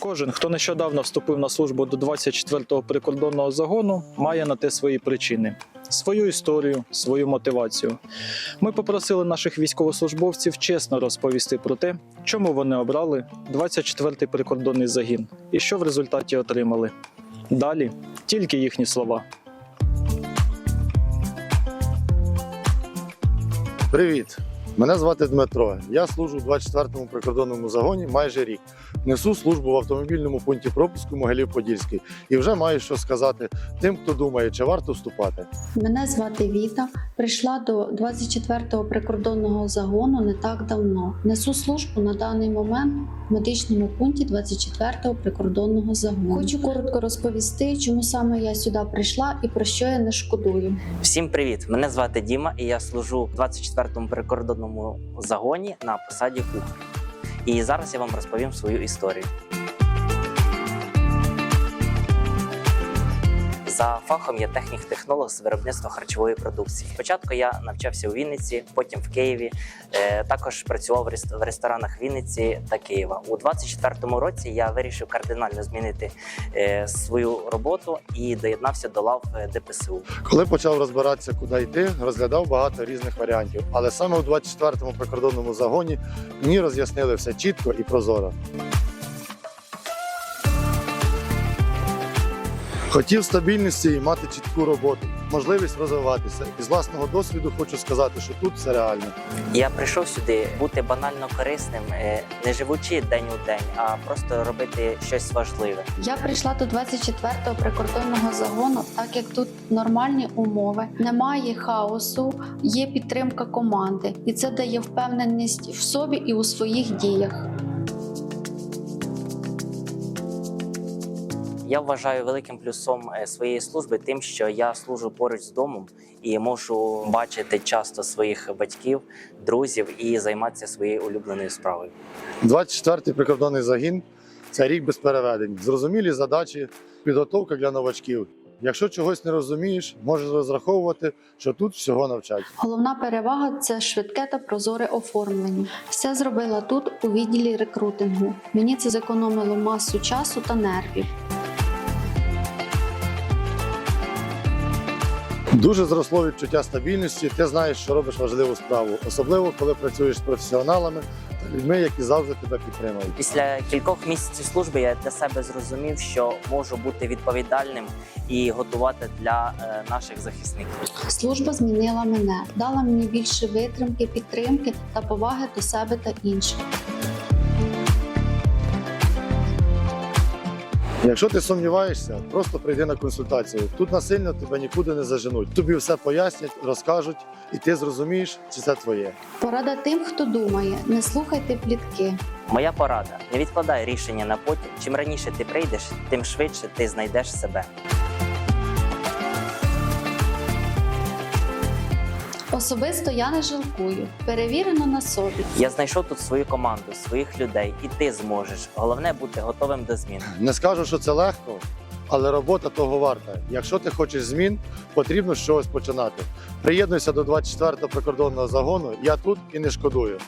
Кожен, хто нещодавно вступив на службу до 24-го прикордонного загону, має на те свої причини, свою історію, свою мотивацію. Ми попросили наших військовослужбовців чесно розповісти про те, чому вони обрали 24-й прикордонний загін і що в результаті отримали. Далі тільки їхні слова. Привіт! Мене звати Дмитро. Я служу в 24-му прикордонному загоні майже рік. Несу службу в автомобільному пункті пропуску Могилів-Подільський і вже маю що сказати тим, хто думає, чи варто вступати. Мене звати Віта. Прийшла до 24-го прикордонного загону не так давно. Несу службу на даний момент в медичному пункті 24-го прикордонного загону. Хочу коротко розповісти, чому саме я сюди прийшла і про що я не шкодую. Всім привіт! Мене звати Діма, і я служу в 24-му прикордонному загоні на посаді кухар. І зараз я вам розповім свою історію. За фахом я технік-технолог з виробництва харчової продукції. Спочатку я навчався у Вінниці, потім в Києві. Е, також працював в ресторанах Вінниці та Києва. У 24-му році я вирішив кардинально змінити е, свою роботу і доєднався до лав е, ДПСУ. Коли почав розбиратися, куди йти, розглядав багато різних варіантів. Але саме у 24-му прикордонному загоні мені роз'яснили все чітко і прозоро. Хотів стабільності і мати чітку роботу, можливість розвиватися. І з власного досвіду хочу сказати, що тут все реально. Я прийшов сюди бути банально корисним, е, не живучи день у день, а просто робити щось важливе. Я прийшла до 24-го прикордонного загону, так як тут нормальні умови, немає хаосу, є підтримка команди, і це дає впевненість в собі і у своїх діях. Я вважаю великим плюсом е, своєї служби тим, що я служу поруч з домом і можу бачити часто своїх батьків, друзів і займатися своєю улюбленою справою. 24-й прикордонний загін це рік без переведень, зрозумілі задачі, підготовка для новачків. Якщо чогось не розумієш, можеш розраховувати, що тут всього навчать. Головна перевага це швидке та прозоре оформлення. Все зробила тут у відділі рекрутингу. Мені це зекономило масу часу та нервів. Дуже зросло відчуття стабільності. Ти знаєш, що робиш важливу справу, особливо коли працюєш з професіоналами та людьми, які завжди тебе підтримують. Після кількох місяців служби я для себе зрозумів, що можу бути відповідальним і готувати для е, наших захисників. Служба змінила мене, дала мені більше витримки, підтримки та поваги до себе та інших. Якщо ти сумніваєшся, просто прийди на консультацію. Тут насильно тебе нікуди не заженуть. Тобі все пояснять, розкажуть, і ти зрозумієш, чи це твоє. Порада тим, хто думає, не слухайте плітки. Моя порада: не відкладай рішення на потім. Чим раніше ти прийдеш, тим швидше ти знайдеш себе. Особисто я не жалкую, перевірено на собі. Я знайшов тут свою команду, своїх людей, і ти зможеш. Головне бути готовим до змін. Не скажу, що це легко, але робота того варта. Якщо ти хочеш змін, потрібно з чогось починати. Приєднуйся до 24-го прикордонного загону. Я тут і не шкодую.